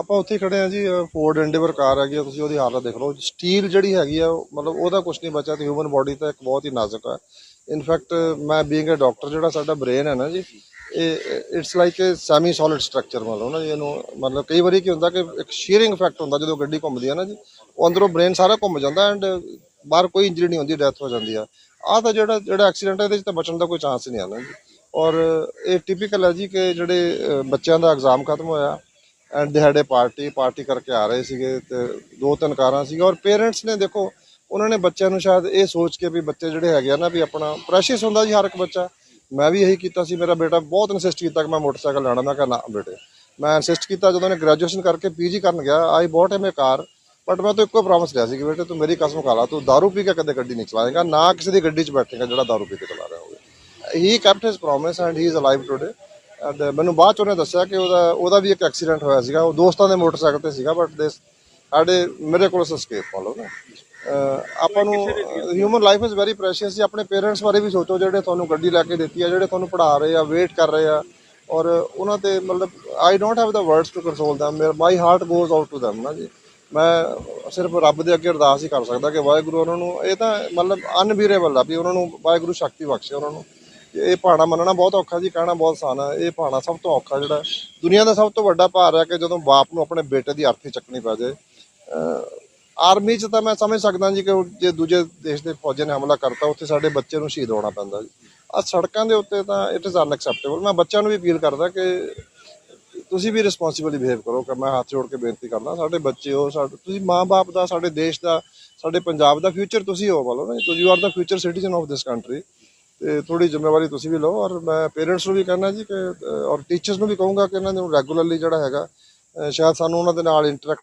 ਆਪਾਂ ਉੱਥੇ ਹੀ ਖੜੇ ਆ ਜੀ ਫੋਰਡ ਐਂਡੇਵਰ ਕਾਰ ਹੈਗੀ ਆ, ਤੁਸੀਂ ਉਹਦੀ ਹਾਲਤ ਦੇਖ ਲਓ। ਸਟੀਲ ਜਿਹੜੀ ਹੈਗੀ ਆ ਉਹ ਮਤਲਬ ਉਹਦਾ ਕੁਝ ਨਹੀਂ ਬਚਿਆ ਤੇ ਹਿਊਮਨ ਬਾਡੀ ਤਾਂ ਇੱਕ ਬਹੁਤ ਹੀ ਨਾਜ਼ੁਕ ਹੈ ਇਨਫੈਕਟ ਮੈਂ ਬੀਇੰਗ ਅ ਡਾਕਟਰ ਜਿਹੜਾ ਸਾਡਾ ਬ੍ਰੇਨ ਹੈ ਨਾ ਜੀ, ਇਹ it's like uh semi solid structure ਮਤਲਬ ਨਾ ਜੀ ਇਹਨੂੰ, ਮਤਲਬ ਕਈ ਵਾਰੀ ਕੀ ਹੁੰਦਾ ਕਿ ਇੱਕ ਸ਼ੀਅਰਿੰਗ ਇਫੈਕਟ ਹੁੰਦਾ ਜਦੋਂ ਗੱਡੀ ਘੁੰਮਦੀ ਹੈ ਨਾ ਜੀ, ਉਹ ਅੰਦਰੋਂ ਬ੍ਰੇਨ ਸਾਰਾ ਘੁੰਮ ਜਾਂਦਾ ਐਂਡ ਬਾਹਰ ਕੋਈ ਇੰਜਰੀ ਨਹੀਂ ਹੁੰਦੀ ਡੈਥ ਹੋ ਜਾਂਦੀ ਆ। ਆਹ ਤਾਂ ਜਿਹੜਾ ਜਿਹੜਾ ਐਕਸੀਡੈਂਟ ਹੈ ਇਹਦੇ 'ਚ ਤਾਂ ਬਚਣ ਦਾ ਕੋਈ ਚਾਂਸ ਹੀ ਨਹੀਂ ਆਣਾ ਜੀ। ਔਰ ਇਹ ਟਿਪੀਕਲ ਹੈ ਜੀ ਕਿ ਜਿਹੜੇ ਬੱਚਿਆਂ ਦਾ ਐਗਜ਼ਾਮ ਖਤਮ ਹੋਇਆ ਐਂਡ ਦੇ ਹੈਡ ਏ ਪਾਰਟੀ ਪਾਰਟੀ ਕਰਕੇ ਆ ਰਹੇ ਸੀਗੇ ਤੇ ਦੋ ਤਿੰਨ ਕਾਰਾਂ ਸੀਗਾ ਔਰ ਪੇਰੈਂਟਸ ਨੇ ਦੇਖੋ ਉਹਨਾਂ ਨੇ ਬੱਚਿਆਂ ਨੂੰ ਸ਼ਾਇਦ ਇਹ ਸੋਚ ਕੇ ਵੀ ਬੱਚੇ ਜਿਹੜੇ ਹੈਗੇ ਆ ਨਾ ਵੀ ਆਪਣਾ ਪ੍ਰੈਸ਼ੀਅਸ ਹੁੰਦਾ ਜੀ ਹਰ ਇੱਕ ਬੱਚਾ ਮੈਂ ਵੀ ਇਹੀ ਕੀਤਾ ਸੀ ਮੇਰਾ ਬੇਟਾ ਬਹੁਤ ਇਨਸਿਸਟ ਕੀਤਾ ਕਿ ਮੈਂ ਮੋਟਰਸਾਈਕਲ ਲੈਣਾ ਮੈਂ ਕਿਹਾ ਨਾ ਬੇਟੇ ਮੈਂ ਇਨਸਿਸਟ ਕੀਤਾ ਜਦੋਂ ਨੇ ਗ੍ਰੈਜੂਏਸ਼ਨ ਕਰਕੇ ਪੀਜੀ ਕਰਨ ਗਿਆ I bought him A car but ਮੈਂ ਤਾਂ ਇੱਕੋ ਪ੍ਰੋਮਿਸ ਲਿਆ ਸੀ ਕਿ ਬੇਟੇ ਤੂੰ ਮੇਰੀ ਕਸਮ ਖਾ ਲਾ ਤੂੰ दारू ਪੀ ਕੇ ਕਦੇ ਗੱਡੀ ਨਹੀਂ ਚਲਾਏਗਾ ਨਾ ਕਿਸੇ ਦੀ ਗੱਡੀ 'ਚ ਬੈਠੇਗਾ ਜਿਹੜਾ दारू ਪੀ ਕੇ ਚਲਾ ਰਿਹਾ ਹੋਵੇ he kept his promise and he is alive today and ਮੈਨੂੰ ਬਾਅਦ ਚ ਉਹਨੇ ਦੱਸਿਆ ਕਿ ਉਹਦਾ ਉਹਦਾ ਵੀ ਇੱਕ ਐਕਸੀਡੈਂਟ ਹੋਇਆ ਸੀਗਾ। ਉਹ ਦੋਸਤਾਂ ਦੇ ਮੋਟਰਸਾਈਕਲ ਤੇ ਸੀਗਾ ਬਟ ਦਿਸ ਸਾਡੇ ਮੇਰੇ ਕੋਲ ਸਕੇਪ ਮੰਨ ਲਓ ਨਾ ਆਪਾਂ ਨੂੰ human life is very precious ਜੀ ਆਪਣੇ ਪੇਰੈਂਟਸ ਬਾਰੇ ਵੀ ਸੋਚੋ ਜਿਹੜੇ ਤੁਹਾਨੂੰ ਗੱਡੀ ਲੈ ਕੇ ਦਿੱਤੀ ਆ ਜਿਹੜੇ ਤੁਹਾਨੂੰ ਪੜ੍ਹਾ ਰਹੇ ਆ ਵੇਟ ਕਰ ਰਹੇ ਆ। ਔਰ ਉਹਨਾਂ ਤੇ ਮਤਲਬ I don't have the words to console them my heart goes out to them ਨਾ ਜੀ। ਮੈਂ ਸਿਰਫ ਰੱਬ ਦੇ ਅੱਗੇ ਅਰਦਾਸ ਹੀ ਕਰ ਸਕਦਾ ਕਿ ਵਾਹਿਗੁਰੂ ਉਹਨਾਂ ਨੂੰ ਇਹ ਤਾਂ ਮਤਲਬ ਅਨਬੀਰੇਬਲ ਆ ਵੀ ਉਹਨਾਂ ਨੂੰ ਵਾਹਿਗੁਰੂ ਸ਼ਕਤੀ ਬਖਸ਼ੇ ਉਹਨਾਂ ਨੂੰ। ਇਹ ਭਾਣਾ ਮੰਨਣਾ ਬਹੁਤ ਔਖਾ ਜੀ, ਕਹਿਣਾ ਬਹੁਤ ਆਸਾਨ ਹੈ ਇਹ ਭਾਣਾ ਸਭ ਤੋਂ ਔਖਾ ਜਿਹੜਾ, ਦੁਨੀਆ ਦਾ ਸਭ ਤੋਂ ਵੱਡਾ ਭਾਰ ਹੈ ਕਿ ਜਦੋਂ ਬਾਪ ਨੂੰ ਆਪਣੇ ਬੇਟੇ ਦੀ ਅਰਥੀ ਚੱਕਣੀ ਪੈ ਜਾਏ। ਆਰਮੀ 'ਚ ਤਾਂ ਮੈਂ ਸਮਝ ਸਕਦਾ ਜੀ ਕਿ ਜੇ ਦੂਜੇ ਦੇਸ਼ ਦੇ ਫੌਜਾਂ ਨੇ ਹਮਲਾ ਕਰਤਾ, ਉੱਥੇ ਸਾਡੇ ਬੱਚੇ ਨੂੰ ਸ਼ਹੀਦ ਹੋਣਾ ਪੈਂਦਾ ਜੀ। ਆ ਸੜਕਾਂ ਦੇ ਉੱਤੇ ਤਾਂ ਇਟ ਇਜ਼ ਅਨਐਕਸੈਪਟੇਬਲ ਮੈਂ ਬੱਚਿਆਂ ਨੂੰ ਵੀ ਅਪੀਲ ਕਰਦਾ ਕਿ ਤੁਸੀਂ ਵੀ ਰਿਸਪੌਂਸਿਬਲੀ ਬਿਹੇਵ ਕਰੋ ਕਿ ਮੈਂ ਹੱਥ ਜੋੜ ਕੇ ਬੇਨਤੀ ਕਰਦਾ, ਸਾਡੇ ਬੱਚੇ ਹੋ, ਸਾਡੇ, ਤੁਸੀਂ ਮਾਂ-ਬਾਪ ਦਾ, ਸਾਡੇ ਦੇਸ਼ ਦਾ, ਸਾਡੇ ਪੰਜਾਬ ਦਾ ਫਿਊਚਰ ਤੁਸੀਂ ਹੋ ਬੋਲੋ ਨਾ ਤੁਸੀਂ are the future citizen of this country ਤੇ ਥੋੜੀ ਜ਼ਿੰਮੇਵਾਰੀ ਤੁਸੀਂ ਵੀ ਲਓ ਔਰ ਮੈਂ ਪੇਰੈਂਟਸ ਨੂੰ ਵੀ ਕਹਿਣਾ ਜੀ ਕਿ ਔਰ ਟੀਚਰਸ ਨੂੰ ਵੀ ਕਹੂੰਗਾ ਕਿ ਇਹਨਾਂ ਨੂੰ ਰੈਗੂਲਰਲੀ ਜਿਹੜਾ ਹੈਗਾ ਸ਼ਾਇਦ ਸਾਨੂੰ ਉਹਨਾਂ ਦੇ ਨਾਲ ਇੰਟਰੈਕਟ